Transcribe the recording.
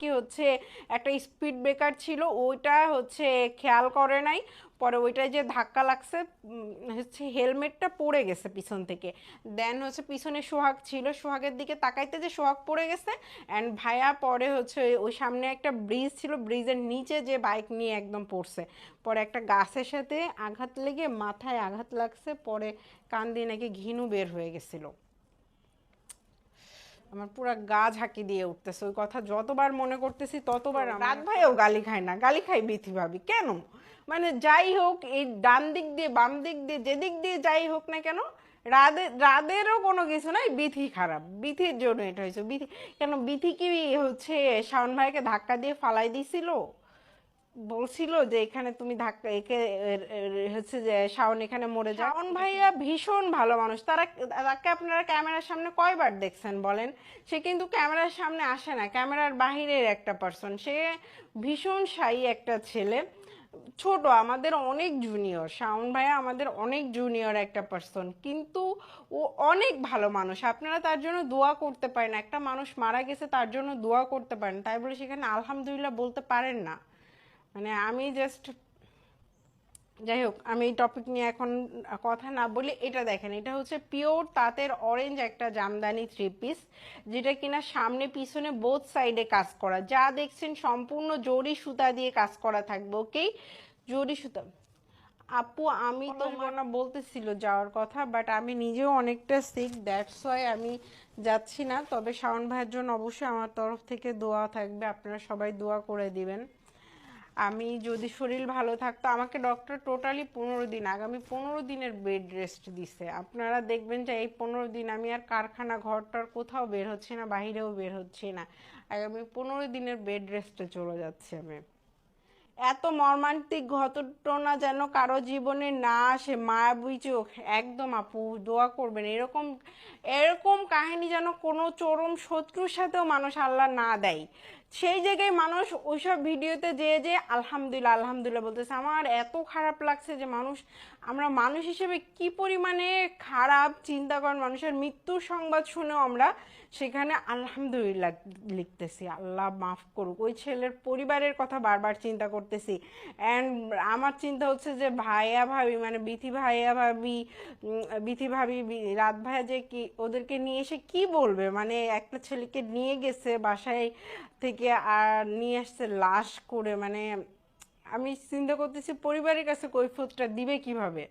কি হচ্ছে, একটা স্পিড ব্রেকার ছিল, ওইটা হচ্ছে খেয়াল করে নাই। পরে ওইটায় যে ধাক্কা লাগছে হচ্ছে হেলমেটটা পড়ে গেছে পিছন থেকে। দেন হচ্ছে পিছনে সোহাগ ছিল, সোহাগের দিকে তাকাইতে যে সোহাগ পড়ে গেছে অ্যান্ড ভাইয়া পরে হচ্ছে ওই- সামনে একটা ব্রিজ ছিল ব্রিজের নিচে যে বাইক নিয়ে একদম পড়ছে। পরে একটা গাছের সাথে আঘাত লেগে মাথায় আঘাত লাগছে, পরে কান দিয়ে নাকি ঘিনু বের হয়ে গেছিল। আমার পুরো গা ঝাঁকি দিয়ে উঠতেছে। ওই কথা যতবার মনে করতেছি ততবার আমার- রাত ভাইও গালি খায় না। গালি খাই বিথি ভাবি। কেন? মানে যাই হোক এই ডান দিক দিয়ে বাম দিক দিয়ে যেদিক দিয়ে যাই হোক না কেন রাদের রাদেরও কোনো কিছু নাই বিথি খারাপ। বিথির জন্য এটা হয়েছে। বিথি কেন বিথি কি হচ্ছে শাওন ভাইকে ধাক্কা দিয়ে ফালাই দিছিল? বলছিল যে এখানে তুমি ধাক্কা একে হচ্ছে যে শাওন এখানে মরে যাও শাওন ভাইয়া ভীষণ ভালো মানুষ। তারা তাকে আপনারা ক্যামেরার সামনে কয়বার দেখছেন বলেন? সে কিন্তু ক্যামেরার সামনে আসে না ক্যামেরার বাহিরের একটা পার্সন সে ভীষণ সাই একটা ছেলে ছোট আমাদের অনেক জুনিয়র শাওন ভাইয়া আমাদের অনেক জুনিয়র একটা পার্সন কিন্তু ও অনেক ভালো মানুষ। আপনারা তার জন্য দোয়া করতে পারেন। একটা মানুষ মারা গেছে তার জন্য দোয়া করতে পারেন। তাই বলে সেখানে আলহামদুলিল্লাহ বলতে পারেন না। মানে আমি জাস্ট যাই হোক আমি এই টপিক নিয়ে এখন কথা না বলি এটা দেখেন এটা হচ্ছে পিওর তাঁতের অরেঞ্জ একটা জামদানি থ্রি পিস যেটা কিনা সামনে পিছনে বোথ সাইডে কাজ করা। যা দেখছেন সম্পূর্ণ জরি সুতা দিয়ে কাজ করা থাকবে ওকেই জরি সুতা। আপু আমি তো না বলতেছিল যাওয়ার কথা বাট আমি নিজেও অনেকটা সিক দ্যাটস ওয়াই আমি যাচ্ছি না। তবে শাওন ভাইয়ের জন্য অবশ্যই আমার তরফ থেকে দোয়া থাকবে আপনারা সবাই দোয়া করে দিবেন। আমি যদি শরীর ভালো থাকতো, আমাকে ডক্টর টোটালি পনেরো দিন, আগামী পনেরো দিনের বেড রেস্ট দিছে। আপনারা দেখবেন যে এই পনেরো দিন আমি আর কারখানা ঘরটার কোথাও বের হচ্ছি না বাহিরেও বের হচ্ছি না। আগামী পনেরো দিনের বেড রেস্টে চলে যাচ্ছি আমি। এত মর্মান্তিক ঘটনা যেন কারও জীবনে না আসে মায়াবী চোখ, একদম আপু, দোয়া করবেন। এরকম এরকম কাহিনী যেন কোনো চরম শত্রুর সাথেও মানুষ আল্লাহ না দেয়। সেই জায়গায় মানুষ ওইসব ভিডিওতে যে যে আলহামদুলিল্লাহ আলহামদুলিল্লাহ বলতেছে, আমার এত খারাপ লাগছে যে মানুষ, আমরা মানুষ হিসেবে কি পরিমাণে খারাপ চিন্তা করেন, মানুষের মৃত্যুর সংবাদ শুনেও আমরা সেখানে আলহামদুলিল্লাহ লিখতেছি, আল্লাহ মাফ করুক, ওই ছেলের পরিবারের কথা বারবার চিন্তা করতেছি। অ্যান্ড আমার চিন্তা হচ্ছে যে ভাইয়া ভাবি মানে বিথি ভাইয়া ভাবি বিথি ভাবি রাত ভাইয়া যে কি, ওদেরকে নিয়ে এসে কি বলবে? মানে একটা ছেলেকে নিয়ে গেছে, বাসায় থেকে আর নিয়ে আসছে লাশ করে মানে আমি চিন্তা করতেছি পরিবারের কাছে কৈফতটা দিবে কীভাবে?